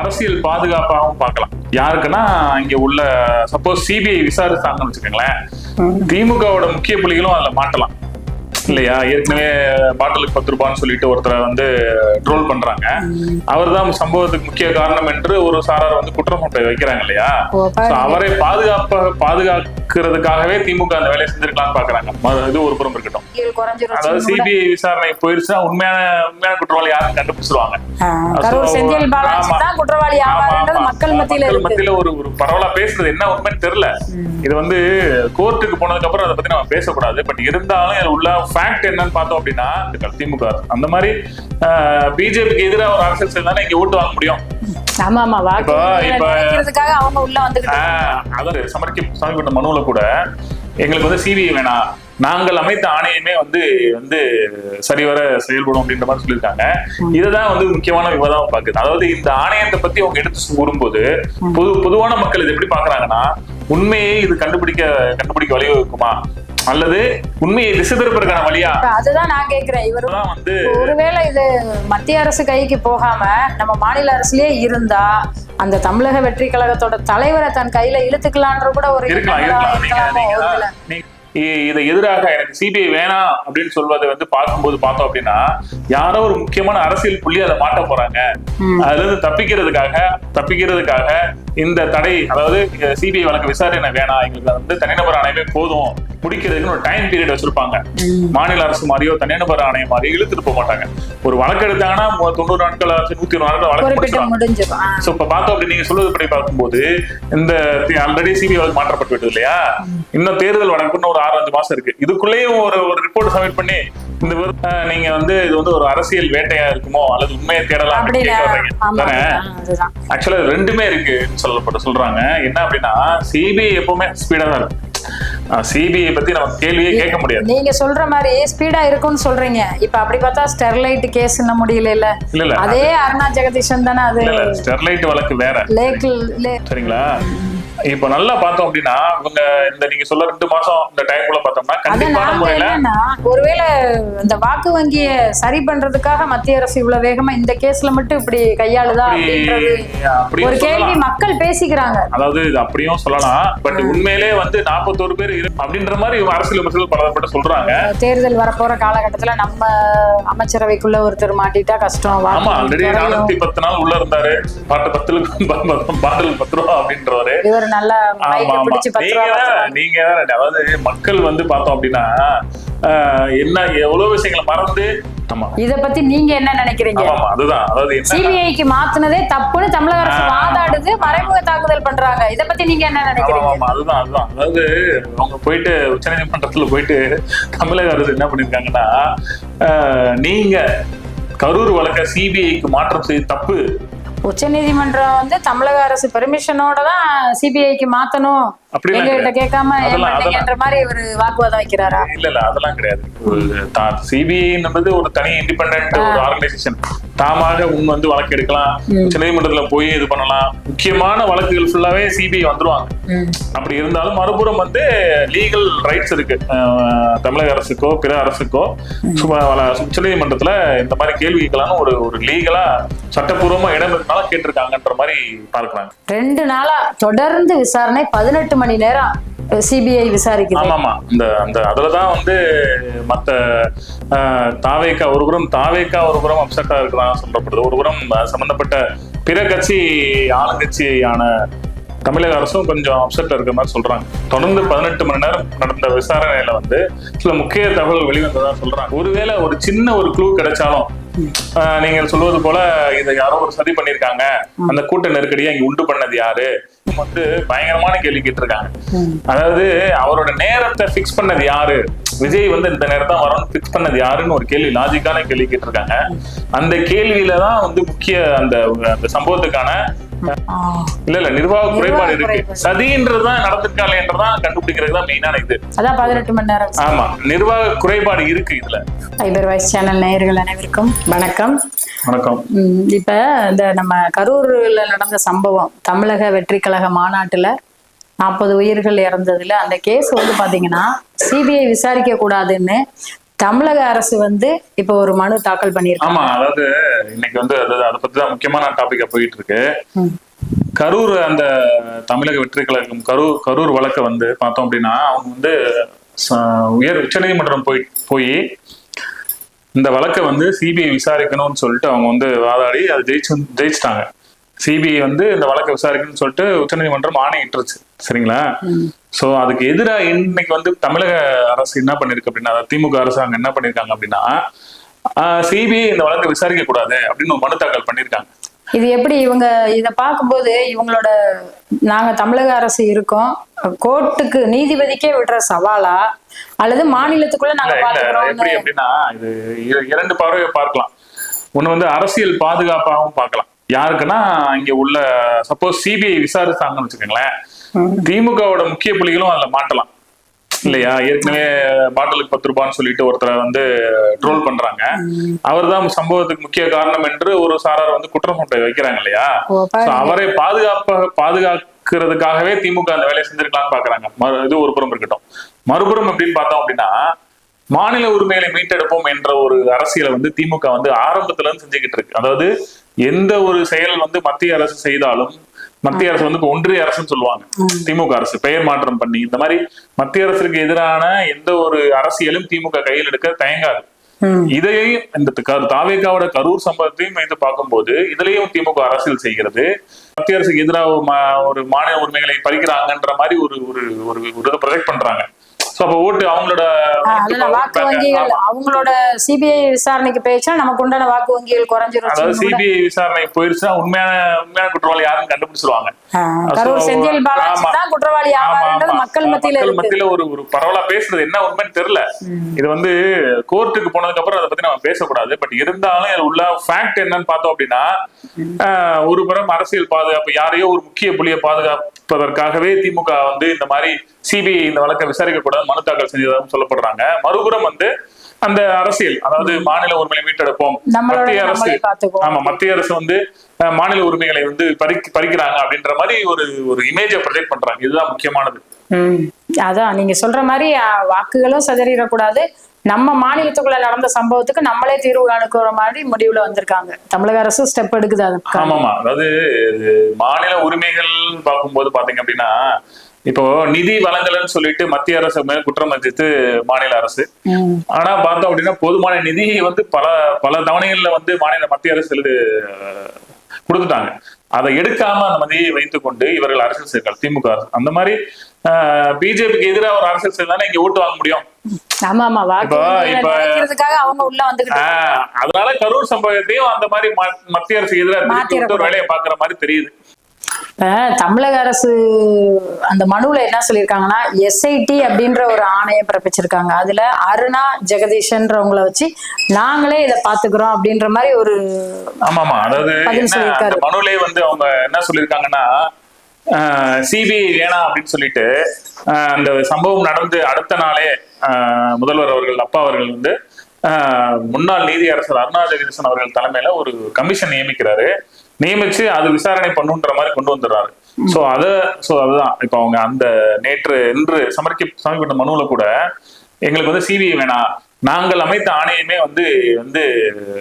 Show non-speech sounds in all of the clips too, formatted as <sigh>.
அரசியல் பாதுகாப்பாகவும் பார்க்கலாம். யாருக்குன்னா இங்க உள்ள சப்போஸ் சிபிஐ விசாரிச்சாங்கன்னு வச்சுக்கோங்களேன். திமுகவோட முக்கிய புள்ளிகளும் அதுல மாட்டலாம். இல்லையா? ஏற்கனவே பாட்டிலுக்கு பத்து ரூபான்னு சொல்லிட்டு ஒருத்தரை வந்து ட்ரோல் பண்றாங்க. அவர்தான் சம்பவத்துக்கு முக்கிய காரணம் என்று ஒரு சாரார் வந்து குற்றம் சாட்டை வைக்கிறாங்க இல்லையா? அவரை பாதுகாப்ப பாதுகாக்கிறதுக்காகவே திமுக அந்த வேலையை செஞ்சிருக்கலாம்னு பாக்குறாங்க. இது ஒரு புறம் இருக்கட்டும். அதாவது சிபிஐ விசாரணை போயிருச்சுன்னா உண்மையான உண்மையான குற்றவாளி யாரும் கண்டுபிடிச்சிருவாங்க. மக்கள் மத்தியில ஒரு ஒரு பரவலா பேசுறது என்ன உண்மைன்னு தெரியல. இது வந்து கோர்ட்டுக்கு போனதுக்கு அப்புறம் அதை பத்தி நம்ம பேசக்கூடாது. பட் இருந்தாலும் உள்ள ஃபேக்ட் என்னன்னு பார்த்தோம் அப்படின்னா திமுக அந்த மாதிரி பிஜேபிக்கு எதிராக ஒரு அரசியல் செஞ்சாலும் இங்க ஓட்டு வாங்க முடியும். அதாவது சமர்க்க சமர்ப்பிட்ட மனுவுல கூட எங்களுக்கு வந்து சிபிஐ வேணாம். நாங்கள் அமைத்த ஆணையமே வந்து வந்து சரிவர செயல்படும் அப்படின்ற மாதிரி சொல்லியிருக்காங்க. இதுதான் வந்து முக்கியமான விவாதம் பாக்குது அதாவது இந்த ஆணையத்தை பத்தி அவங்க எடுத்து கூறும்போது பொது பொதுவான மக்கள் இது எப்படி பாக்குறாங்கன்னா உண்மையை இது கண்டுபிடிக்க கண்டுபிடிக்க வழிவகுக்குமா அல்லது உண்மையை திசை திருப்பதற்கான வழியா? அதுதான் நான் கேக்குறேன். இவரு வந்து ஒருவேளை இது மத்திய அரசு கைக்கு போகாம நம்ம மாநில அரசுலயே இருந்தா அந்த தமிழக வெற்றி கழகத்தோட தலைவரை தன் கையில இழுத்துக்கலான்ற கூட ஒரு இதை எதிராக எனக்கு சிபிஐ வேணாம் அப்படின்னு சொல்வதை வந்து பார்க்கும்போது பார்த்தோம் அப்படின்னா யாரோ ஒரு முக்கியமான அரசியல் புள்ளி அதை மாட்ட போறாங்க. அதுல இருந்து தப்பிக்கிறதுக்காக தப்பிக்கிறதுக்காக இந்த தடை அதாவது சிபிஐ வழக்கு விசாரணை வேணாம் எங்களுக்கு வந்து தனிநபர் ஆணையமே போதும். முடிக்கிறதுக்குன்னு ஒரு டைம் பீரியட் வச்சிருப்பாங்க. மாநில அரசு மாதிரியோ தனிநபர் ஆணையம் மாதிரியோ இழுத்துட்டு போக மாட்டாங்க. ஒரு வழக்கு எடுத்தாங்கன்னா தொண்ணூறு நாட்கள் நூத்தி இருபது நாட்கள் வழக்கு முடிச்சிருவாங்க. சோ இப்ப பார்த்தோம் அப்படி நீங்க சொல்றது படி பார்க்கும்போது இந்த ஆல்ரெடி சிபிஐ வழக்கு மாற்றப்பட்டு விட்டது இல்லையா? இன்னும் தேர்தல் வழக்குன்னு ஒரு ஆறு அஞ்சு மாசம் இருக்கு. இதுக்குள்ளேயும் ஒரு ஒரு ரிப்போர்ட் சப்மிட் பண்ணி இந்த நீங்க வந்து இது வந்து ஒரு அரசியல் வேட்டையா இருக்குமோ அல்லது உண்மையை தேடலாம் ஆக்சுவலா ரெண்டுமே இருக்கு. சொல்லப்பட்டு சொல்றாங்க. என்ன அப்படின்னா சிபிஐ எப்பவுமே ஸ்பீடா தான் இருக்கும். சிபிஐ பத்தி நம்ம கேள்வியே கேட்க முடியாது. நீங்க சொல்ற மாதிரி ஸ்பீடா இருக்கும்னு சொல்றீங்க. இப்ப அப்படி பார்த்தா ஸ்டெர்லைட் கேஸ் இன்னும் முடியல இல்ல இல்ல அதே அருணா ஜெகதீஷன் தானே அது? ஸ்டெர்லைட் வழக்கு வேற. லேக் சரிங்களா? இப்ப நல்லா பார்த்தோம் அப்படின்னா இவங்க இந்த நீங்க சொல்ல ரெண்டு மாசம் இந்த டைம்குள்ள பார்த்தோம்னா கண்டிப்பான முறையில ஒருவேளை இந்த வாக்கு வங்கிய சரி பண்றதுக்காக மத்திய அரசு இவ்வளவு வேகமா இந்த கேஸ்ல மட்டும் இப்படி கையாளுதா ஒரு கேள்வி. மக்கள் பேசிக்கிறாங்க. அதாவது இது அப்படியும் சொல்லலாம். பட் உண்மையிலே வந்து நாற்பத்தோரு பேர் அப்படின்ற மாதிரி அரசியல் விமர்சகர்கள் பலதரப்பட்ட சொல்றாங்க. தேர்தல் வரப்போற காலகட்டத்துல நம்ம அமைச்சரவைக்குள்ள ஒருத்தர் மாட்டிட்டா கஷ்டம் ஆமா ஆல்ரெடி. நானூத்தி பத்து நாள் உள்ள இருந்தாரு. பாட்டு பத்துல பாட்டில் பத்து ரூபா அப்படின்றவரு. நல்லா நீங்க அதாவது மக்கள் வந்து பார்த்தோம் அப்படின்னா என்ன எவ்வளவு விஷயங்களை மறந்து இத பத்தி நீங்க என்ன நினைக்கிறீங்க? அதுதான். அதாவது சிபிஐக்கு மாத்துனதே தப்புன்னு தமிழக அரசு. வாதாடுது மறைமுக தாக்குதல் பண்றாங்க. இத பத்தி நீங்க என்ன நினைக்கிறீங்க? ஆமா, அதுதான் அதுதான். அதாவது அவங்க போயிட்டு உச்சநீதிமன்றத்துல போயிட்டு தமிழக அரசு என்ன பண்ணிருக்காங்கன்னா நீங்க கரூர் வழக்க சிபிஐக்கு மாற்றம் செய்து தப்பு உச்சநீதிமன்றம் வந்து தமிழக அரசு பெர்மிஷனோட தான் சிபிஐக்கு மாற்றணும் அப்படிலாம் எங்க கிட்ட கேட்காம ஏன் அதெல்லாம், பண்ணீங்கன்ற மாதிரி ஒரு வாக்குவாதம் வைக்கிறாரா? இல்ல இல்ல அதெல்லாம் கிடையாது. சிபிஐன்றது ஒரு தனி இண்டிபெண்ட் ஒரு ஆர்கனைசேஷன் தாமாக முன் வந்து வழக்கு எடுக்கலாம். போய் இது பண்ணலாம். முக்கியமான வழக்குகள் ஃபுல்லாவே சிபிஐ வந்துருவாங்க. அப்படி இருந்தாலும் மறுபுறம் வந்து லீகல் ரைட்ஸ் இருக்கு. தமிழக அரசுக்கோ பிற அரசுக்கோ சும்மா வள- உச்சநீதிமன்றத்துல இந்த மாதிரி கேள்வி கேட்கலாம்னு ஒரு ஒரு லீகலா சட்டப்பூர்வமா இடம் இருந்தாலும் கேட்டிருக்காங்கன்ற மாதிரி பார்க்கறாங்க. ரெண்டு நாளா தொடர்ந்து விசாரணை பதினெட்டு மணி நேரம் சிபிஐ விசாரிக்குது. ஆமா ஆமா இந்த அந்த அதுலதான் வந்து மத்த தாவேக்கா ஒரு புறம் தாவேக்கா ஒரு புறம் அப்செட்டா இருக்கலாம் சொல்லப்படுது. ஒரு புறம் சம்பந்தப்பட்ட பிற கட்சி ஆளுங்கட்சியான தமிழக அரசும் கொஞ்சம் அப்செட்ல இருக்கிற மாதிரி சொல்றாங்க. தொடர்ந்து பதினெட்டு மணி நேரம் நடந்த விசாரணையில வந்து சில முக்கிய தகவல் வெளிவந்ததா சொல்றாங்க. ஒருவேளை ஒரு சின்ன ஒரு க்ளூ கிடைச்சாலும் நீங்கள் சொல்வது போல இதை யாரோ ஒரு சதி பண்ணிருக்காங்க அந்த கூட்ட நெருக்கடியை இங்க உண்டு பண்ணது யாரு? வந்து பயங்கரமான கேள்வி கேட்டிருக்காங்க. அதாவது அவரோட நேரத்தை ஃபிக்ஸ் பண்ணது யாரு? விஜய் வந்து இந்த நேரம் தான் வரணும் ஃபிக்ஸ் பண்ணது யாருன்னு ஒரு கேள்வி லாஜிக்கான கேள்வி கேட்டிருக்காங்க. அந்த கேள்வியில தான் வந்து முக்கிய அந்த அந்த சம்பவத்துக்கான. இல்ல இல்ல நிர்வாக குறைபாடு இருக்கு. சதின்றதுதான் நடந்திருக்காளேன்றதான் கண்டுபிடிக்கிறது தான் மெயினான இது. அதான் பதினெட்டு மணி நேரம். ஆமா நிர்வாக குறைபாடு இருக்கு இதுல. ஃபைபர் வாய்ஸ் சேனல் நேயர்கள் அனைவருக்கும் வணக்கம். வணக்கம். இப்ப இந்த நம்ம கரூர்ல நடந்த சம்பவம் தமிழக வெற்றி கழக மாநாட்டுல நாற்பது உயிர்கள் இறந்ததுல அந்த கேஸ் வந்து பாத்தீங்கன்னா சிபிஐ விசாரிக்க கூடாதுன்னு தமிழக அரசு வந்து இப்போ ஒரு மனு தாக்கல் பண்ணியிருக்காங்க. ஆமா அதாவது இன்னைக்கு வந்து அது அதை பத்தி தான் முக்கியமான டாபிக்கா போயிட்டு இருக்கு. கரூர் அந்த தமிழக வெற்றி கழகம் கரூர் கரூர் வழக்கை வந்து பார்த்தோம் அப்படின்னா அவங்க வந்து உயர் உச்சநீதிமன்றம் போய் போய் இந்த வழக்கை வந்து சிபிஐ விசாரிக்கணும்னு சொல்லிட்டு அவங்க வந்து வாதாடி அதை ஜெயிச்சு ஜெயிச்சிட்டாங்க. சிபிஐ வந்து இந்த வழக்கை விசாரிக்கணும்னு சொல்லிட்டு உச்சநீதிமன்றம் ஆணையிட்டுருச்சு. சரிங்களா? சோ அதுக்கு எதிரா இன்னைக்கு வந்து தமிழக அரசு என்ன பண்ணிருக்கு அப்படின்னா திமுக அரசாங்கம் என்ன பண்ணிருக்காங்க அப்படின்னா சிபிஐ இந்த வழக்கை விசாரிக்க கூடாது அப்படின்னு மனு தாக்கல் பண்ணிருக்காங்க. இது எப்படி இவங்க இத பார்க்கும்போது இவங்களோட நாங்க தமிழக அரசு இருக்கோம் கோர்ட்டுக்கு நீதிபதிக்கே விடுற சவாலா? அல்லது மாநிலத்துக்குள்ள நாங்க எப்படி அப்படின்னா இது இர- இரண்டு பார்வையை பார்க்கலாம். ஒண்ணு வந்து அரசியல் பாதுகாப்பாகவும் பார்க்கலாம். யாருக்குன்னா இங்க உள்ள சப்போஸ் சிபிஐ விசாரிச்சாங்கன்னு வச்சுக்கோங்களேன் திமுகவோட முக்கிய புள்ளிகளும் அதுல மாட்டலாம். இல்லையா? ஏற்கனவே பாட்டிலுக்கு பத்து ரூபான்னு சொல்லிட்டு ஒருத்தரை வந்து ட்ரோல் பண்றாங்க. அவர்தான் சம்பவத்துக்கு முக்கிய காரணம் என்று ஒரு சாரார் வந்து குற்றம் சாட்டை வைக்கிறாங்க இல்லையா. அவரை பாதுகாப்ப பாதுகாக்கிறதுக்காகவே திமுக அந்த வேலையை செஞ்சிருக்கலாம்னு பாக்குறாங்க. இது ஒரு புறம் இருக்கட்டும். மறுபுறம் அப்படின்னு பார்த்தோம் அப்படின்னா மாநில உரிமைகளை மீட்டெடுப்போம் என்ற ஒரு அரசியலை வந்து திமுக வந்து ஆரம்பத்துல இருந்து செஞ்சுக்கிட்டு இருக்கு. அதாவது எந்த ஒரு செயல் வந்து மத்திய அரசு செய்தாலும் மத்திய அரசு வந்து ஒன்றிய அரசுன்னு சொல்லுவாங்க. திமுக அரசு பெயர் மாற்றம் பண்ணி இந்த மாதிரி மத்திய அரசுக்கு எதிரான எந்த ஒரு அரசியலும் திமுக கையில் எடுக்க தயங்காது. ம். இதையும் இந்த தாவேகாவோட கரூர் சம்பவத்தையும் வைத்து பார்க்கும்போது இதுலயும் திமுக அரசியல் செய்கிறது. மத்திய அரசுக்கு எதிராக ஒரு மாநில உரிமைகளை பறிக்கிறாங்கன்ற மாதிரி ஒரு ஒரு ஒரு ப்ரொஜெக்ட் பண்றாங்க. ஓட்டு அவங்களோட வாக்கு வங்கிகள். அவங்களோட சிபிஐ விசாரணைக்கு போயிடுச்சுன்னா நமக்கு உண்டான வாக்கு வங்கிகள் குறைஞ்சிரும் அதாவது சிபிஐ விசாரணை போயிருச்சுன்னா உண்மையான உண்மையான குற்றவாளி யாருன்னு கண்டுபிடிச்சிருவாங்க ஆ, கரூர் So, செந்தில் பாலாஜி ஆமா. தான் குற்றவாளி ஆவாருன்றது. மக்கள் மத்தியில மத்தியில ஒரு ஒரு பரவலா பேசுறது என்ன உண்மைன்னு தெரியல. இது வந்து கோர்ட்டுக்கு போனதுக்கு அப்புறம் அதை பத்தி நம்ம பேசக்கூடாது. பட் இருந்தாலும் இதுல உள்ள ஃபேக்ட் என்னன்னு பார்த்தோம் அப்படின்னா ஒரு புறம் அரசியல் பாதுகாப்பு யாரையோ ஒரு முக்கிய புள்ளியை பாதுகாப்பதற்காகவே திமுக வந்து இந்த மாதிரி சிபிஐ இந்த வழக்கை விசாரிக்க கூடாது மனு தாக்கல் செஞ்சதாகவும் சொல்லப்படுறாங்க. மறுபுறம் வந்து அந்த அரசியல் அதாவது மாநில உரிமையை மீட்டெடுப்போம். மத்திய அரசு ஆமா மத்திய அரசு வந்து மாநில உரிமைகளை வந்து பறி பறிக்கிறாங்க அப்படின்ற மாதிரி ஒரு ஒரு இமேஜை ப்ரொஜெக்ட் பண்றாங்க. இதுதான் முக்கியமானது. அதான் நீங்க சொல்ற மாதிரி வாக்குகளும் சிதறிடக்கூடாது. நம்ம மாநிலத்துக்குள்ள நடந்த சம்பவத்துக்கு நம்மளே தீர்வு காணுக்கிற மாதிரி முடிவுல வந்திருக்காங்க. தமிழக அரசு ஸ்டெப் எடுக்குது அதுக்கு. ஆமாமா. அதாவது மாநில உரிமைகள் பார்க்கும்போது பாத்தீங்க அப்படின்னா இப்போ நிதி வழங்கலன்னு சொல்லிட்டு மத்திய அரசு மேல் குற்றம் வச்சிட்டு மாநில அரசு. ஆனா பார்த்தோம் அப்படின்னா போதுமான நிதி வந்து பல பல தவணைகள்ல வந்து மாநில மத்திய அரசு கொடுத்துட்டாங்க. அதை எடுக்காம அந்த நிதியை வைத்துக்கொண்டு இவர்கள் அரசியல் செய்கிறார்கள் திமுக அரசு. அந்த மாதிரி பிஜேபிக்கு எதிராக ஒரு அரசியல் செய்தானே இங்க ஓட்டு வாங்க முடியும். ஆமா ஆமா அதனால கரூர் சம்பவத்தையும் அந்த மாதிரி மத்திய அரசுக்கு எதிராக ஒரு வேலையை பாக்குற மாதிரி தெரியுது. தமிழக அரசு அந்த மனுவுல என்ன சொல்லியிருக்காங்கன்னா எஸ்ஐடி அப்படின்ற ஒரு ஆணையம் பிறப்பிச்சிருக்காங்க. அதுல அருணா ஜெகதீஷன்றவங்கள வச்சு நாங்களே இதை பாத்துக்கிறோம் அப்படின்ற மாதிரி ஒரு அதாவது என்ன சொல்லியிருக்காரு. அந்த மனுவிலே வந்து அவங்க என்ன சொல்லியிருக்காங்கன்னா சிபிஐ வேணாம் அப்படின்னு சொல்லிட்டு ஆஹ் அந்த சம்பவம் நடந்து அடுத்த நாளே ஆஹ் முதல்வர் அவர்கள் அப்பா அவர்கள் வந்து ஆஹ் முன்னாள் நீதியரசர் அருணா ஜெகதீசன் அவர்கள் தலைமையில ஒரு கமிஷன் நியமிக்கிறாரு. நியமிச்சு அது விசாரணை பண்ணுன்ற மாதிரி கொண்டு வந்துடுறாரு. சோ அத சோ அதுதான். இப்ப அவங்க அந்த நேற்று இன்று சமர்ப்பி சமர்ப்பிட்ட மனுவுல கூட எங்களுக்கு வந்து சிபிஐ வேணாம் நாங்கள் அமைத்த ஆணையமே வந்து வந்து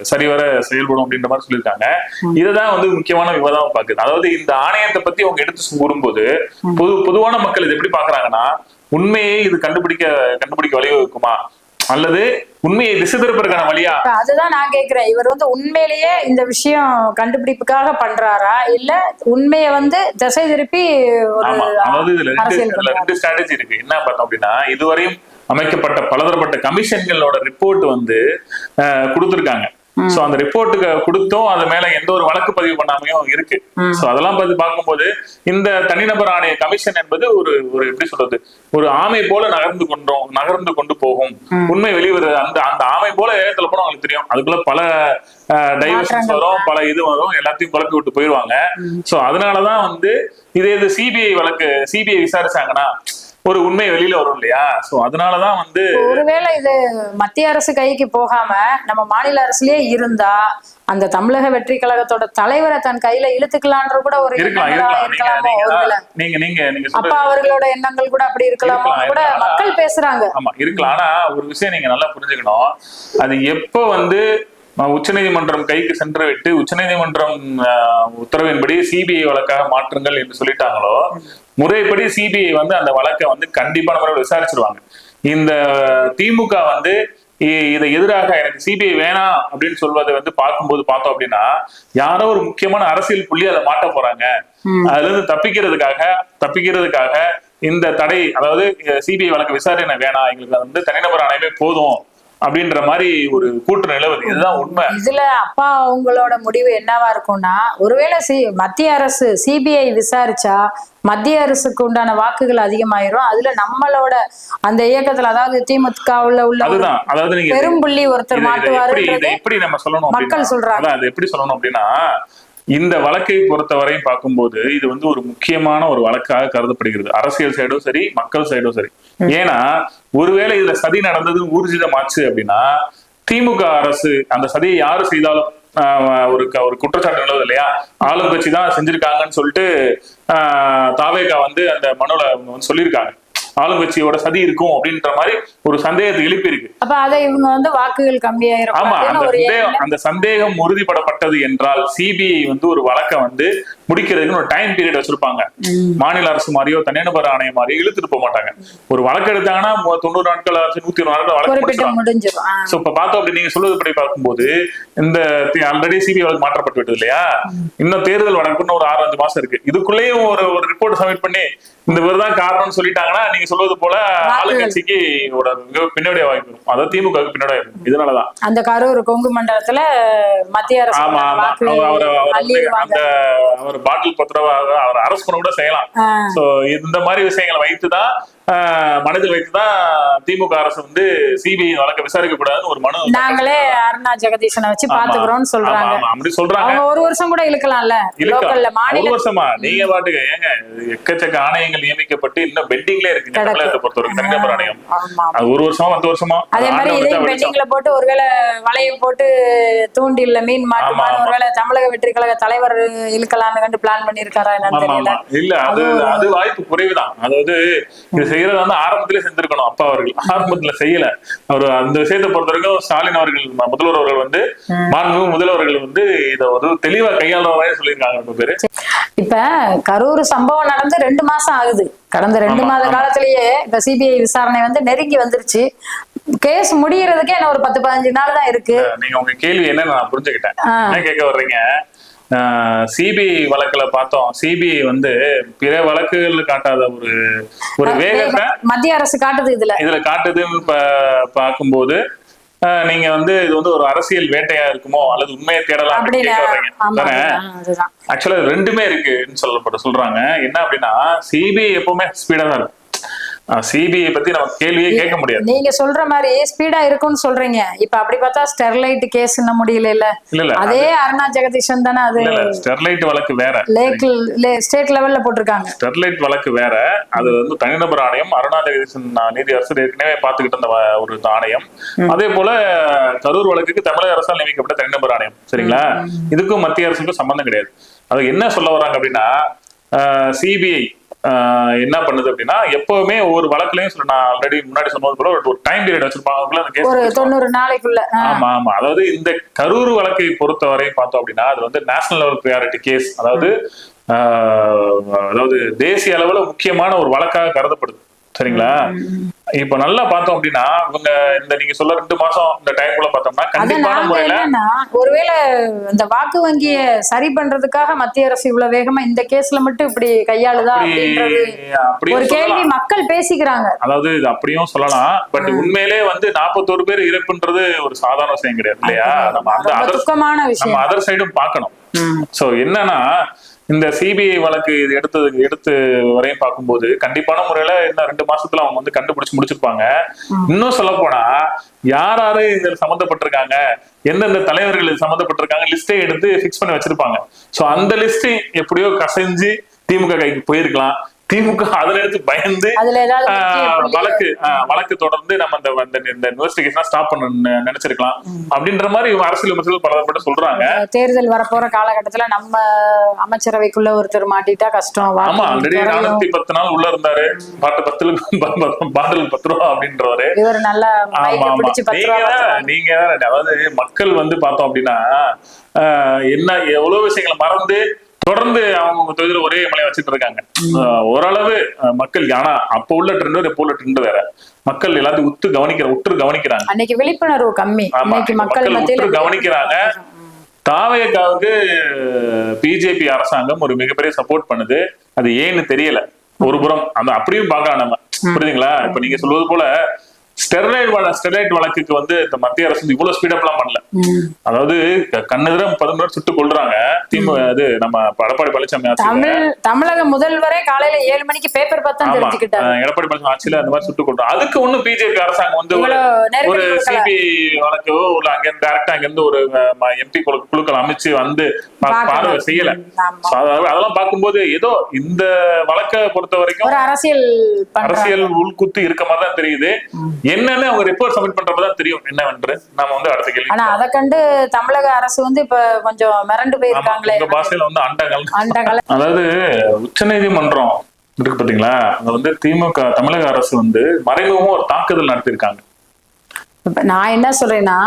சரிவர செயல்படும் அப்படின்ற மாதிரி சொல்லியிருக்காங்க. இதுதான் வந்து முக்கியமான விவாதம் பாக்குது அதாவது இந்த ஆணையத்தை பத்தி அவங்க எடுத்து கூறும்போது பொது பொதுவான மக்கள் இது எப்படி பாக்குறாங்கன்னா உண்மையை இது கண்டுபிடிக்க கண்டுபிடிக்க வழிவகுக்குமா அல்லது உண்மையை திசை திருப்பதற்கான வழியா? அதுதான் நான் கேக்குறேன் இவர் வந்து உண்மையிலேயே இந்த விஷயம் கண்டுபிடிப்புக்காக பண்றாரா? இல்ல உண்மையை வந்து திசை திருப்பி அதாவது இதுல ரெண்டு ஸ்ட்ராட்டஜி இருக்கு. என்ன பார்த்தோம் அப்படின்னா இதுவரையும் அமைக்கப்பட்ட பலதரப்பட்ட கமிஷன்களோட ரிப்போர்ட் வந்து கொடுத்திருக்காங்க. சோ அந்த ரிப்போர்ட்டுக்கு கொடுத்தும் அது மேல எந்த ஒரு வழக்கு பதிவு பண்ணாமையும் இருக்கு. சோ அதெல்லாம் பார்த்து பார்க்கும்போது இந்த தனிநபர் ஆணைய கமிஷன் என்பது ஒரு ஒரு எப்படி சொல்றது ஒரு ஆமை போல நகர்ந்து கொண்டோம் நகர்ந்து கொண்டு போகும். உண்மை வெளிவருது அந்த அந்த ஆமை போல ஏகத்துல போனா அவங்களுக்கு தெரியும். அதுக்குள்ள பல டைவர்ஷன்ஸ் வரும் பல இது வரும் எல்லாத்தையும் குழப்பி விட்டு போயிருவாங்க. சோ அதனாலதான் வந்து இதே இது சிபிஐ வழக்கு சிபிஐ விசாரிச்சாங்கன்னா ஒரு உண்மை வெளியில வரும் இல்லையா? சோ அதனாலதான் வந்து ஒருவேளை இது மத்திய அரசு கைக்கு போகாம நம்ம மாநில அரசுலயே இருந்தா அந்த தமிழக வெற்றி கழகத்தோட தலைவரை தன் கையில இழுத்துக்கலான்ற கூட ஒரு இருக்கலாம் நீங்க நீங்க நீங்க அப்ப அவர்களோட எண்ணங்கள் கூட அப்படி இருக்கலாமோ? கூட. மக்கள் பேசுறாங்க. ஆமா இருக்கலாம். ஆனா ஒரு விஷயம் நீங்க நல்லா புரிஞ்சுக்கணும். அது எப்போ வந்து உச்சநீதிமன்றம் கைக்கு சென்று விட்டு உச்சநீதிமன்றம் உத்தரவின்படி சிபிஐ வழக்காக மாற்றுங்கள் என்று சொல்லிட்டாங்களோ முறைப்படி சிபிஐ வந்து அந்த வழக்கை வந்து கண்டிப்பான முறையில் விசாரிச்சிருவாங்க இந்த திமுக வந்து இதை எதிராக எனக்கு சிபிஐ வேணாம் அப்படின்னு சொல்வதை வந்து பார்க்கும்போது பார்த்தோம் அப்படின்னா யாரோ ஒரு முக்கியமான அரசியல் புள்ளி அதை மாட்ட போறாங்க. அதுல இருந்து தப்பிக்கிறதுக்காக தப்பிக்கிறதுக்காக இந்த தடை அதாவது சிபிஐ வழக்கு விசாரணை வேணாம் எங்களுக்கு வந்து தனிநபர் ஆணையமே போதும் அப்படின்ற மாதிரி ஒரு கூட்டு நிலவுது. இதுதான் உண்மை. இதுல அப்பா அவங்களோட முடிவு என்னவா இருக்கும்னா ஒருவேளை சி மத்திய அரசு சிபிஐ விசாரிச்சா மத்திய அரசுக்கு உண்டான வாக்குகள் அதிகமாயிரும். அதுல நம்மளோட அந்த இயக்கத்துல அதாவது திமுகவுல உள்ள ஒரு அதுதான். அதாவது நீங்க பெரும்புள்ளி ஒருத்தர் இதை எப்படி நம்ம சொல்லணும் மக்கள் சொல்றாங்க. அது எப்படி சொல்லணும் அப்படின்னா இந்த வழக்கை பொறுத்தவரையும் பார்க்கும்போது இது வந்து ஒரு முக்கியமான ஒரு வழக்காக கருதப்படுகிறது. அரசியல் சைடும் சரி மக்கள் சைடும் சரி. ஏன்னா ஒருவேளை இதுல சதி நடந்தது ஊர்ஜிதமாச்சு அப்படின்னா திமுக அரசு அந்த சதியை யாரு செய்தாலும் ஒரு ஒரு குற்றச்சாட்டு நிலவுது இல்லையா? ஆளும் கட்சி தான் செஞ்சிருக்காங்கன்னு சொல்லிட்டு தாவேகா வந்து அந்த மனுல சொல்லியிருக்காங்க. ஆளுங்கட்சியோட சதி இருக்கும் அப்படின்ற மாதிரி ஒரு சந்தேகத்தை எழுப்பி இருக்கு அப்ப அதை இவங்க வந்து வாக்குகள் கம்மியாயிரும். ஆமா அந்த சந்தேகம் அந்த சந்தேகம் உறுதிப்படப்பட்டது என்றால் சிபிஐ வந்து ஒரு வழக்கை வந்து முடிக்கிறதுக்கு ஒரு டைம் பீரியட் வச்சிருப்பாங்க. மாநில அரசு மாதிரியோ தனிநபர் ஆணையம் மாதிரியோ இழுத்துட்டு போக மாட்டாங்க. ஒரு வழக்கு எடுத்தாங்கன்னா தொண்ணூறு நாட்கள் ஆச்சு நூத்தி ஒரு நாட்கள் வழக்கு முடிஞ்சிடும். சோ இப்ப பார்த்தோம் அப்படி நீங்க சொல்வது படி பார்க்கும்போது இந்த ஆல்ரெடி சிபிஐ வழக்கு மாற்றப்பட்டு விட்டது இல்லையா? இன்னும் தேர்தல் வழக்குன்னு ஒரு ஆறு அஞ்சு மாசம் இருக்கு. இதுக்குள்ளேயும் ஒரு ஒரு ரிப்போர்ட் சப்மிட் பண்ணி இந்த விருதான் காரணம்னு சொல்லிட்டாங்கன்னா நீங்க சொல்வது போல ஆளுங்கட்சிக்கு ஒரு மிக பின்னடைவு வாய்ப்பு இருக்கும். அதாவது திமுக பின்னடைவு இருக்கும். இதனாலதான் அந்த கரூர் கொங்கு மண்டலத்துல மத்திய அரசு ஆமா ஆமா. அவர் அந்த அவர் பாட்டில் பத்திரவா அவர் அரசு பண்ண கூட செய்யலாம். சோ இந்த மாதிரி விஷயங்களை வைத்துதான் மனதில் வைத்துதான் திமுக அரசு வந்து சிபிஐ வழக்க விசாரிக்க கூடாதுன்னு ஒரு மனு நாங்களே அருணா ஜெகதீசனை வச்சு. பாத்துக்கிறோம்னு சொல்றாங்க. அப்படி சொல்றாங்க. ஒரு வருஷம் கூட இழுக்கலாம்ல? இழுக்கலாம். லோக்கல்ல மாநில வருஷமா? நீங்க பாட்டுக்கு ஏங்க இது எக்கச்சக்க ஆணையங்கள் நியமிக்கப்பட்டு இன்னும் பெண்டிங்ல இருக்கு. தமிழகத்தை பொறுத்தவரைக்கும் தனிநபர் ஆணையம். அது ஒரு வருஷமா பத்து வருஷமா? அதே மாதிரி வெளிச்சம். பெண்டிங்ல போட்டு ஒருவேளை வலைய போட்டு தூண்டில்ல மீன் மாட்டுமான்னு ஆமா. ஒருவேளை தமிழக வெற்றி கழக தலைவர் இழுக்கலாம்னு கண்டு பிளான் பண்ணிருக்காரா என்னன்னு தெரியல. இல்ல அது அது வாய்ப்பு குறைவுதான். அதாவது இது செய்யறது வந்து ஆரம்பத்திலே செஞ்சிருக்கணும் அப்பா அவர்கள். ஆரம்பத்துல செய்யல. அவர் அந்த விஷயத்தை பொறுத்த வரைக்கும் ஸ்டாலின் அவர்கள் முதல்வர் அவர்கள் வந்து மாண்பு முதல்வர்கள் வந்து இதை ஒரு தெளிவா கையாளுறதாவே சொல்லியிருக்காங்க ரொம்ப பேரு. இப்ப கரூர் சம்பவம் நடந்து ரெண்டு மாசம் ஆகுது. கடந்த ரெண்டு மாத. காலத்திலேயே இப்ப சிபிஐ விசாரணை வந்து நெருங்கி வந்துருச்சு. கேஸ் முடியறதுக்கே என்ன ஒரு பத்து பதினஞ்சு நாள் தான் இருக்கு. நீங்க உங்க கேள்வி என்னன்னு நான் புரிஞ்சுக்கிட்டேன். என்ன கேட்க வர்றீங்க? சிபிஐ வழக்குல பார்த்தோம். சிபிஐ வந்து பிற வழக்குகள் காட்டாத ஒரு ஒரு வேகத்தை மத்திய அரசு காட்டுது இதுல. இதுல காட்டுதுன்னு பார்க்கும்போது நீங்க வந்து இது வந்து ஒரு அரசியல் வேட்டையா இருக்குமோ அல்லது உண்மையை தேடலாம் ஆக்சுவலா ரெண்டுமே இருக்குன்னு சொல்லப்பட்டு சொல்றாங்க. என்ன அப்படின்னா சிபிஐ எப்பவுமே ஸ்பீடா தான் இருக்கும். சிபிஐ பத்தி நம்ம கேள்வியே கேட்க முடியாது. நீங்க சொல்ற மாதிரி ஸ்பீடா இருக்கும்னு சொல்றீங்க. இப்ப அப்படி பார்த்தா ஸ்டெர்லைட் கேஸ் இன்னும் முடியல இல்ல இல்ல அதே அருணா ஜெகதீஷன் தானே அது? ஸ்டெர்லைட் வழக்கு வேற. ஸ்டேட் லெவல்ல போட்டிருக்காங்க. ஸ்டெர்லைட் வழக்கு வேற. அது வந்து தனிநபர் ஆணையம் அருணா ஜெகதீசன் நீதி அரசு ஏற்கனவே பார்த்துக்கிட்டு இருந்த ஒரு ஆணையம். அதே போல கரூர் வழக்குக்கு தமிழக அரசால் நியமிக்கப்பட்ட தனிநபர் ஆணையம். சரிங்களா? இதுக்கும் மத்திய அரசுக்கும் சம்பந்தம் கிடையாது. அது என்ன சொல்ல வராங்க அப்படின்னா சிபிஐ என்ன பண்ணுது அப்படின்னா எப்பவுமே ஒரு வழக்குலயும் சொல்ல நான் ஆல்ரெடி முன்னாடி சொன்னது போல ஒரு டைம் பீரியட் வச்சிருப்பாங்க. ஒரு தொண்ணூறு நாளைக்குள்ள ஆமா ஆமா. அதாவது இந்த கரூர் வழக்கை பொறுத்தவரை பார்த்தோம் அப்படின்னா அது வந்து நேஷனல் லெவல் ப்ரியாரிட்டி கேஸ் அதாவது அதாவது தேசிய அளவுல முக்கியமான ஒரு வழக்காக கருதப்படுது. சரிங்களா? இப்ப நல்லா பார்த்தோம் அப்படின்னா இவங்க இந்த நீங்க சொல்ல ரெண்டு மாசம் இந்த டைம்குள்ள பார்த்தோம்னா கண்டிப்பான முறையில ஒருவேளை இந்த வாக்கு வங்கிய சரி பண்றதுக்காக மத்திய அரசு இவ்வளவு வேகமா இந்த கேஸ்ல மட்டும் இப்படி கையாளுதா ஒரு கேள்வி மக்கள் பேசிக்கிறாங்க. அதாவது இது அப்படியும் சொல்லலாம். பட் உண்மையிலே வந்து நாற்பத்தோரு பேர் இறப்புன்றது ஒரு சாதாரண விஷயம் கிடையாது இல்லையா? நம்ம அந்த அதர் சைடும் பார்க்கணும். ம். சோ என்னன்னா இந்த சிபிஐ வழக்கு இது எடுத்தது எடுத்து வரையும் பார்க்கும்போது கண்டிப்பான முறையில இன்னும் ரெண்டு மாசத்துல அவங்க வந்து கண்டுபிடிச்சு முடிச்சிருப்பாங்க. இன்னும் சொல்ல போனா யார் யாரு இதுல சம்மந்தப்பட்டிருக்காங்க? எந்தெந்த தலைவர்கள் இது சம்மந்தப்பட்டிருக்காங்க? லிஸ்டே எடுத்து ஃபிக்ஸ் பண்ணி வச்சிருப்பாங்க. சோ அந்த லிஸ்ட் எப்படியோ கசைஞ்சு திமுக கைக்கு போயிருக்கலாம். திமுக அதுல எடுத்து பயந்து வழக்கு வழக்கு தொடர்ந்து நம்ம அந்த இந்த இன்வெஸ்டிகேஷன் ஸ்டாப் பண்ண நினைச்சிருக்கலாம். அப்படின்ற மாதிரி இவங்க அரசியல் விமர்சகர்கள் பலதரப்பட்டு சொல்றாங்க. தேர்தல் வரப்போற காலகட்டத்துல நம்ம அமைச்சரவைக்குள்ள ஒருத்தர் மாட்டிட்டா கஷ்டம் ஆமா ஆல்ரெடி. நானூத்தி பத்து நாள் உள்ள இருந்தாரு. பாட்டு பத்துல பாட்டில் பத்து ரூபா அப்படின்றவரு. இவர் நல்லா நீங்க அதாவது மக்கள் வந்து பார்த்தோம் அப்படின்னா என்ன எவ்வளவு விஷயங்களை மறந்து தொடர்ந்து அவங்க தொகுதியில ஒரே மலையை வச்சுட்டு இருக்காங்க. ஓரளவு மக்கள் ஆனா அப்ப உள்ள ட்ரெண்ட் வேற இப்ப உள்ள ட்ரெண்ட் வேற. மக்கள் எல்லாத்தையும் உத்து கவனிக்கிற உற்று கவனிக்கிறாங்க. அன்னைக்கு விழிப்புணர்வு கம்மி. மக்கள் உற்று கவனிக்கிறாங்க. தாவேக்காவுக்கு பிஜேபி அரசாங்கம் ஒரு மிகப்பெரிய சப்போர்ட் பண்ணுது. அது ஏன்னு தெரியல. ஒரு புறம். அந்த அப்படியும் பார்க்கலாம் நம்ம. புரியுதுங்களா? இப்ப நீங்க சொல்வது போல ஸ்டெர்லைட் வழ ஸ்டெர்லைட் வழக்குக்கு வந்து இந்த மத்திய அரசு வந்து இவ்வளவு ஸ்பீடப் எல்லாம் பண்ணல. அதாவது கண்ணெதிர பதினொரு சுட்டு கொள்றாங்க திமுக இது நம்ம எடப்பாடி பழனிசாமி தமிழ் தமிழக முதல்வரே காலையில ஏழு மணிக்கு பேப்பர் பார்த்தா அஹ் எடப்பாடி பழனிசாமி ஆட்சியில அந்த மாதிரி சுட்டு கொள்றாங்க அதுக்கு ஒண்ணும் பிஜேபி அரசாங்கம் வந்து ஒரு ஒரு. சிபி வழக்கோ இல்ல அங்க இருந்து டைரக்டா அங்க இருந்து ஒரு எம்பி குழுக்கள் அமைச்சு வந்து. பார்வை செய்யல. அதெல்லாம் பார்க்கும்போது ஏதோ இந்த வழக்கை பொறுத்த வரைக்கும் ஒரு அரசியல் அரசியல் உள்குத்து இருக்க மாதிரி தான் தெரியுது. என்னன்னு அவங்க ரிப்போர்ட் சப்மிட் பண்றப்பதான் தெரியும். என்னவென்று நாம வந்து அடுத்த கேள்வி ஆனா அதை கண்டு தமிழக அரசு வந்து இப்ப கொஞ்சம் மிரண்டு போயிருக்காங்களே. உங்க பாஷையில வந்து அண்டங்கள் கால அதாவது உச்சநீதிமன்றம் இருக்கு பாத்தீங்களா? அங்க வந்து திமுக தமிழக அரசு வந்து மறைமுகமா ஒரு தாக்குதல் நடத்திருக்காங்க இப்ப நான் என்ன சொல்றேன்னா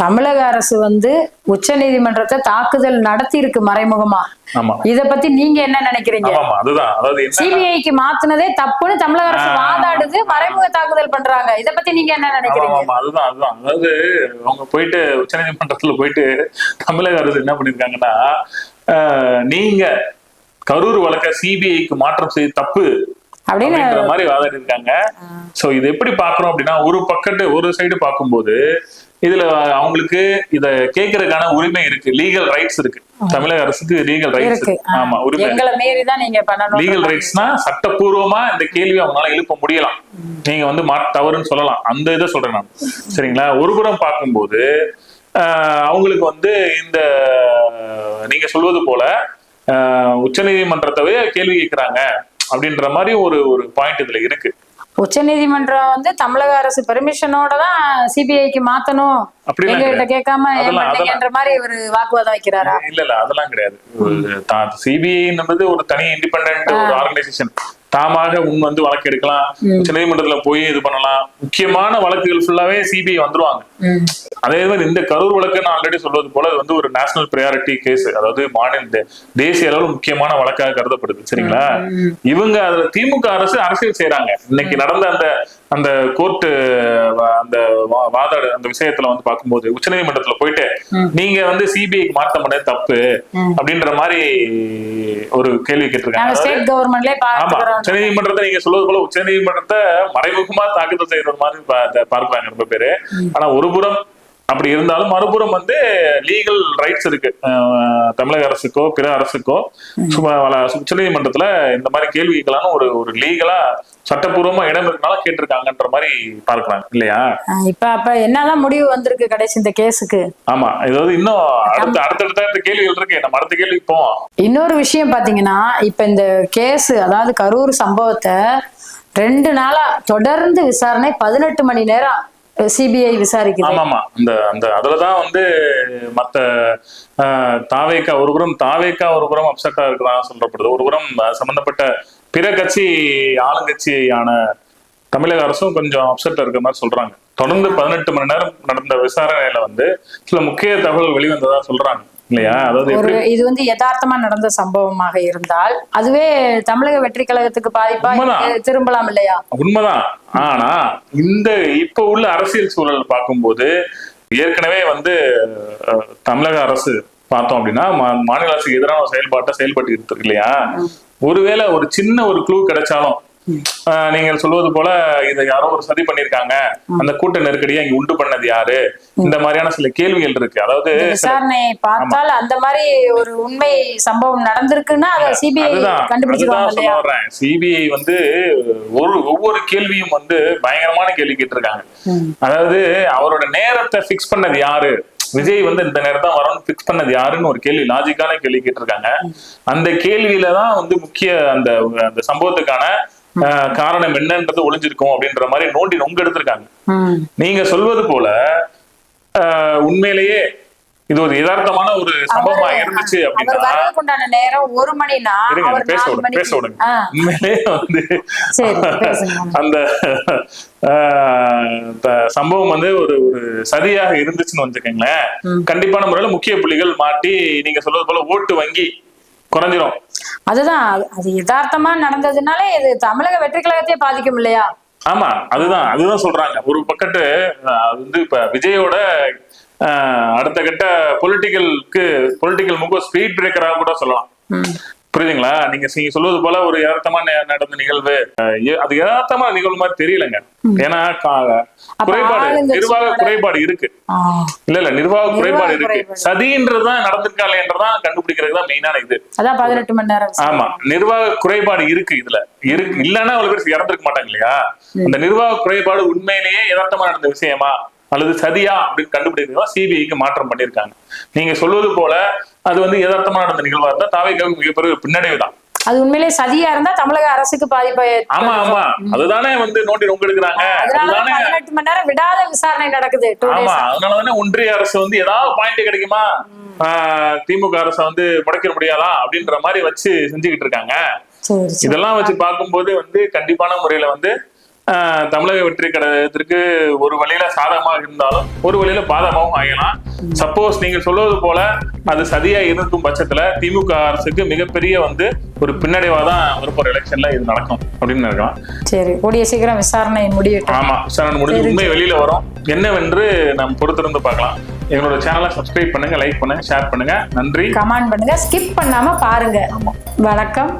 தமிழக அரசு வந்து உச்ச நீதிமன்றத்தை தாக்குதல் நடத்தி இருக்கு மறைமுகமா. ஆமா. இத பத்தி நீங்க என்ன நினைக்கிறீங்க? சிபிஐக்கு மாத்துனதே தப்புன்னு தமிழக அரசு. வாதாடுது மறைமுக தாக்குதல் பண்றாங்க. இத பத்தி நீங்க என்ன நினைக்கிறீங்க? அதுதான் அதுதான். அதாவது அவங்க போயிட்டு உச்சநீதிமன்றத்துல போயிட்டு தமிழக அரசு என்ன பண்ணிருக்காங்கன்னா நீங்க கரூர் வழக்க சிபிஐக்கு மாற்றம் செய்ய தப்பு அப்படின்னு அப்படின்ற மாதிரி வாதாடி இருக்காங்க சோ இது எப்படி பாக்குறோம் அப்படின்னா ஒரு பக்கத்து ஒரு சைடு பார்க்கும்போது இதுல அவங்களுக்கு இத கேட்கறதுக்கான உரிமை இருக்கு. லீகல் ரைட்ஸ் இருக்கு. தமிழக அரசுக்கு லீகல் ரைட்ஸ் இருக்கு. ஆமா உரிமை. லீகல் ரைட்ஸ்னா சட்டப்பூர்வமா இந்த கேள்வி அவங்களால எழுப்ப முடியலாம். நீங்க வந்து மா தவறுன்னு சொல்லலாம். அந்த இதை சொல்றேன் நான். சரிங்களா? ஒரு புறம் பார்க்கும்போது அவங்களுக்கு வந்து இந்த நீங்க சொல்வது போல ஆஹ், உச்சநீதிமன்றத்தவே கேள்வி கேட்கிறாங்க அப்படின்ற மாதிரி ஒரு ஒரு பாயிண்ட் இதுல இருக்கு. உச்ச நீதிமன்றம் வந்து தமிழக அரசு பெர்மிஷனோட தான் சிபிஐக்கு மாத்தணும். அப்படிலாம் எங்க கிட்ட கேட்காம பண்ணீங்கன்ற மாதிரி ஒரு வாக்குவாதம் வைக்கிறாரா? இல்ல இல்ல அதெல்லாம் கிடையாது. சிபிஐ ஒரு தனி இண்டிபெண்ட் ஒரு ஆர்கனைசேஷன் தாமாக முன் வந்து வழக்கு எடுக்கலாம். உச்சநீதிமன்றத்துல போய் இது பண்ணலாம். முக்கியமான வழக்குகள் ஃபுல்லாவே சிபிஐ வந்துருவாங்க. அதே மாதிரி இந்த கரூர் வழக்கு நான் ஆல்ரெடி சொல்வது போல அது வந்து ஒரு நேஷனல் ப்ரையாரிட்டி கேஸ் அதாவது மாநில தேசிய அளவில் முக்கியமான வழக்காக கருதப்படுது. சரிங்களா? இவங்க அதுல திமுக அரசு அரசியல் செய்யறாங்க இன்னைக்கு நடந்த அந்த அந்த கோர்ட்டு அந்த வாதாடு அந்த விஷயத்துல வந்து பார்க்கும்போது உச்சநீதிமன்றத்துல போயிட்டு நீங்க வந்து சிபிஐக்கு மாற்றம் பண்ணது தப்பு அப்படின்ற மாதிரி ஒரு கேள்வி கேட்டிருக்காங்க. பாத்துக்கிறோம் உச்சநீதிமன்றத்தை நீங்க சொல்வது போல உச்சநீதிமன்றத்தை மறைமுகமா தாக்குதல் செய்யறது மாதிரி பார்க்கறாங்க ரொம்ப பேரு. ஆனா ஒரு புறம் அப்படி இருந்தாலும் மறுபுறம் வந்து லீகல் ரைட்ஸ் இருக்கு. தமிழக அரசுக்கோ பிற அரசுக்கோ சும்மா வள- உச்சநீதிமன்றத்துல இந்த மாதிரி கேள்விகளான ஒரு ஒரு லீகலா சட்டப்பூர்வமா இடம் இருக்கனால கேட்டிருக்காங்கன்ற மாதிரி பார்க்கறாங்க. இல்லையா? இப்ப அப்ப என்னதான் முடிவு வந்திருக்கு கடைசி இந்த கேஸுக்கு? ஆமா இதாவது இன்னும் அடுத்த அடுத்தடுத்த கேள்விகள் இருக்கு. நம்ம அடுத்த கேள்விக்கு போவோம். இன்னொரு விஷயம் பாத்தீங்கன்னா இப்ப இந்த கேஸ் அதாவது கரூர் சம்பவத்தை ரெண்டு நாளா தொடர்ந்து விசாரணை பதினெட்டு மணி நேரம் சிபிஐ விசாரிக்குது. ஆமா ஆமா அந்த அந்த அதுலதான் வந்து மத்த ஆஹ், தாவேக்கா ஒருபுறம் தாவேக்கா ஒருபுறம் அப்செட்டா இருக்கிறதா சொல்லப்படுது. ஒருபுறம் சம்பந்தப்பட்ட பிற கட்சி ஆளுங்கட்சியான தமிழக அரசும் கொஞ்சம் அப்செட் இருக்கிற மாதிரி சொல்றாங்க. தொடர்ந்து பதினெட்டு மணி நேரம் நடந்த விசாரணையில வந்து சில முக்கிய தகவல் வெளிவந்ததா சொல்றாங்க. இல்லையா? அதாவது இது வந்து யதார்த்தமா நடந்த சம்பவமாக இருந்தால் அதுவே தமிழக வெற்றி கழகத்துக்கு பாதிப்பா திரும்பலாம் இல்லையா? உண்மைதான். ஆனா இந்த இப்ப உள்ள அரசியல் சூழல் பார்க்கும்போது ஏற்கனவே வந்து தமிழக அரசு பார்த்தோம் அப்படின்னா மாநில அரசுக்கு எதிரான செயல்பாட்டை செயல்பட்டு இருக்கு இல்லையா? ஒருவேளை ஒரு சின்ன ஒரு க்ளூ கிடைச்சாலும் நீங்கள் சொல்வது போல இதை யாரோ ஒரு சதி பண்ணிருக்காங்க அந்த கூட்ட நெருக்கடியை இங்க உண்டு பண்ணது யாரு? இந்த மாதிரியான சில கேள்விகள் இருக்கு. அதாவது இந்த விசாரணையை பார்த்தால் அந்த மாதிரி ஒரு உண்மை சம்பவம் நடந்திருக்குன்னா அதை சிபிஐ சொல்ல சிபிஐ வந்து ஒரு ஒவ்வொரு கேள்வியும் வந்து பயங்கரமான கேள்வி கேட்டிருக்காங்க. அதாவது அவரோட நேரத்தை பிக்ஸ் பண்ணது யாரு? விஜய் வந்து இந்த நேரம் தான் வரும்னு பிக்ஸ் பண்ணது யாருன்னு ஒரு கேள்வி லாஜிக்கான கேள்வி கேட்டிருக்காங்க. அந்த கேள்வியில தான் வந்து முக்கிய அந்த அந்த சம்பவத்துக்கான காரணம் என்னன்றது ஒளிஞ்சிருக்கும் அப்படின்ற மாதிரி நோண்டி நொங்க எடுத்திருக்காங்க. நீங்க சொல்வது போல உண்மையிலேயே இது ஒரு யதார்த்தமான ஒரு சம்பவமா இருந்துச்சு அப்படின்னா நேரம் ஒரு மணினா பேச விடுங்க பேச விடுங்க உண்மையிலேயே வந்து <laughs> அந்த சம்பவம் வந்து ஒரு ஒரு சதியாக இருந்துச்சுன்னு வச்சுக்கோங்களேன். கண்டிப்பான முறையில முக்கிய புள்ளிகள் மாட்டி நீங்க சொல்றது போல ஓட்டு வங்கி குறைஞ்சிரும். அதுதான் அது- யதார்த்தமா நடந்ததுனால இது தமிழக வெற்றி கழகத்தையே பாதிக்கும் இல்லையா? ஆமா அதுதான் அதுதான் சொல்றாங்க. ஒரு பக்கத்து அது வந்து இப்ப விஜயோட அடுத்த கட்ட பொலிட்டிக்கலுக்கு பொலிட்டிக்கல் முக ஸ்பீட் பிரேக்கராக கூட சொல்லலாம். புரியுதுங்களா? நீங்க நீங்க சொல்வது போல ஒரு யதார்த்தமா நே- நடந்த நிகழ்வு. அது யதார்த்தமான நிகழ்வு மாதிரி தெரியலங்க. ஏன்னா குறைபாடு நிர்வாக குறைபாடு இருக்கு. இல்ல இல்ல நிர்வாக குறைபாடு இருக்கு. சதின்றதுதான் நடந்திருக்கா இல்லையன்றதான் கண்டுபிடிக்கிறது தான் மெயினான இது. அதான் பதினெட்டு மணி நேரம். ஆமா. நிர்வாக குறைபாடு இருக்கு இதுல. இருக்கு இல்லன்னா அவ்வளவு பேர் இறந்திருக்க மாட்டாங்க இல்லையா? அந்த நிர்வாக குறைபாடு உண்மையிலேயே யதார்த்தமா நடந்த விஷயமா? அல்லது சதியா? அப்படின்னு கண்டுபிடிக்கிறதா சிபிஐக்கு மாற்றம் பண்ணிருக்காங்க நீங்க சொல்வது போல அது வந்து யதார்த்தமா நடந்த நிகழ்வா இருந்தா தாவைக்காவுக்கு மிகப்பெரிய பின்னடைவு தான் அது உண்மையிலேயே சதியா இருந்தா தமிழக அரசுக்கு பாதிப்பை ஆமா ஆமா. அதுதானே வந்து நோண்டி நோங்க எடுக்கிறாங்க பதினெட்டு மணி நேரம் விடாத விசாரணை நடக்குது ஆமா அதனாலதானே ஒன்றிய அரசு வந்து ஏதாவது பாயிண்ட் கிடைக்குமா? திமுக அரசை வந்து முடக்கிட முடியாதா? அப்படின்ற மாதிரி வச்சு செஞ்சுக்கிட்டு இருக்காங்க. இதெல்லாம் வச்சு பார்க்கும்போது வந்து கண்டிப்பான முறையில வந்து தமிழக வெற்றி கழகத்திற்கு ஒரு வழியில சாதகமாக இருந்தாலும் ஒரு வழியில பாதகமாகவும் ஆகலாம். சப்போஸ் நீங்க சொல்வது போல அது சதியா இருக்கும் பட்சத்துல திமுக அரசுக்கு மிகப்பெரிய வந்து ஒரு பின்னடைவா தான் வரப்போற எலெக்ஷன்ல இது நடக்கும் அப்படின்னு நினைக்கலாம். சரி கூடிய சீக்கிரம் விசாரணை முடியட்டும். ஆமா விசாரணை முடிஞ்சு உண்மை வெளியில வரும். என்னவென்று நாம் பொறுத்திருந்து பார்க்கலாம். எங்களோட சேனலை சப்ஸ்கிரைப் பண்ணுங்க லைக் பண்ணுங்க ஷேர் பண்ணுங்க. நன்றி. கமெண்ட் பண்ணுங்க ஸ்கிப் பண்ணாம பாருங்க. வணக்கம்.